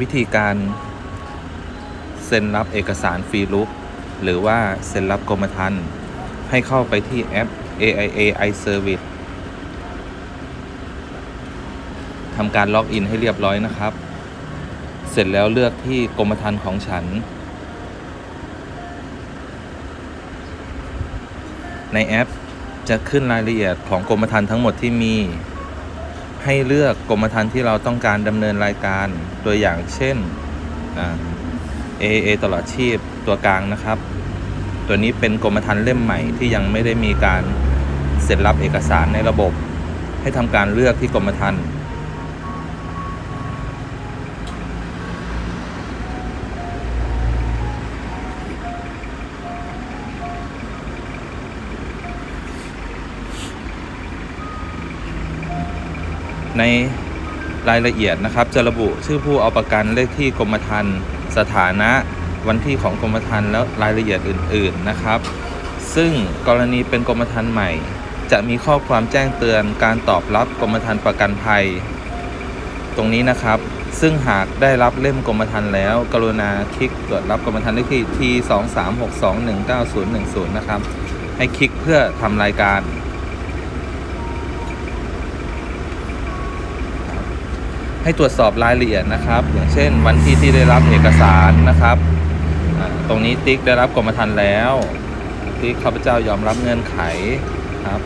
วิธีการเซ็นรับเอกสารฟรีลุกหรือว่าเซ็นรับกรมธรรม์ให้เข้าไปที่แอป AIA iService ทำการล็อกอินให้เรียบร้อยนะครับ เสร็จแล้วเลือกที่กรมธรรม์ของฉัน ในแอปจะขึ้นรายละเอียดของกรมธรรม์ทั้งหมดที่มี ให้เลือกกรมธรรม์ที่เราต้องการดำเนินรายการตัวอย่างเช่น AAA ตลอดชีพตัวกลางนะครับ ตัวนี้เป็นกรมธรรม์เล่มใหม่ที่ยังไม่ได้มีการเซ็นรับเอกสารในระบบ ให้ทำการเลือกที่กรมธรรม์ ในรายละเอียดนะครับ จะระบุชื่อผู้เอาประกันเลขที่กรมธรรม์สถานะวันที่ของกรมธรรม์แล้วรายละเอียดอื่น ๆนะครับ ซึ่งกรณีเป็นกรมธรรม์ใหม่ จะมีข้อความแจ้งเตือนการตอบรับกรมธรรม์ประกันภัย ตรงนี้นะครับ ซึ่งหากได้รับเล่มกรมธรรม์แล้ว กรุณาคลิกตรวจรับกรมธรรม์เลขที่ T 2 3 6 2 1 9 0 1 0 นะครับ ให้คลิกเพื่อทำรายการ ให้ตรวจสอบรายละเอียดนะครับ อย่างเช่น วันที่ที่ได้รับเอกสารนะครับตรงนี้ติ๊กได้รับกรมธรรม์แล้วติ๊กข้าพเจ้ายอมรับเงื่อนไขครับ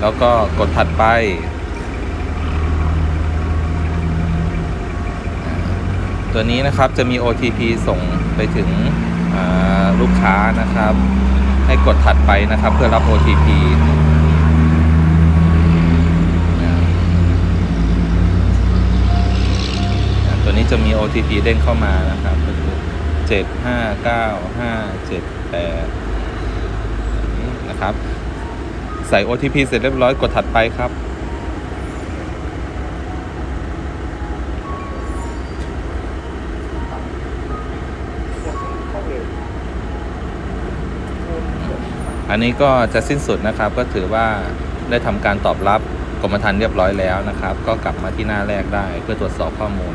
แล้วก็กดถัดไป ตัวนี้นะครับจะมี OTP ส่งไปถึงลูกค้านะครับ ให้กดถัดไปนะครับเพื่อรับ OTP นี้จะมี OTP เด้งเข้ามานะครับก็คือเจ็ดห้าเก้าห้าเจ็ดแปดนะครับ ใส่ OTP เสร็จเรียบร้อยกดถัดไปครับอันนี้ก็จะสิ้นสุดนะครับก็ถือว่าได้ทำการตอบรับกรมธรรม์เรียบร้อยแล้วนะครับ ก็กลับมาที่หน้าแรกได้เพื่อตรวจสอบข้อมูล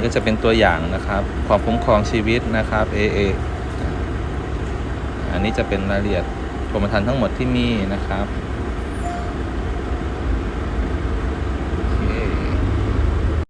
นี้ก็จะเป็นตัวอย่างนะครับ ความคุ้มครองชีวิตนะครับ AA อ่าอันนี้จะเป็นรายละเอียดกรมธรรม์ทั้งหมดที่มีนะครับ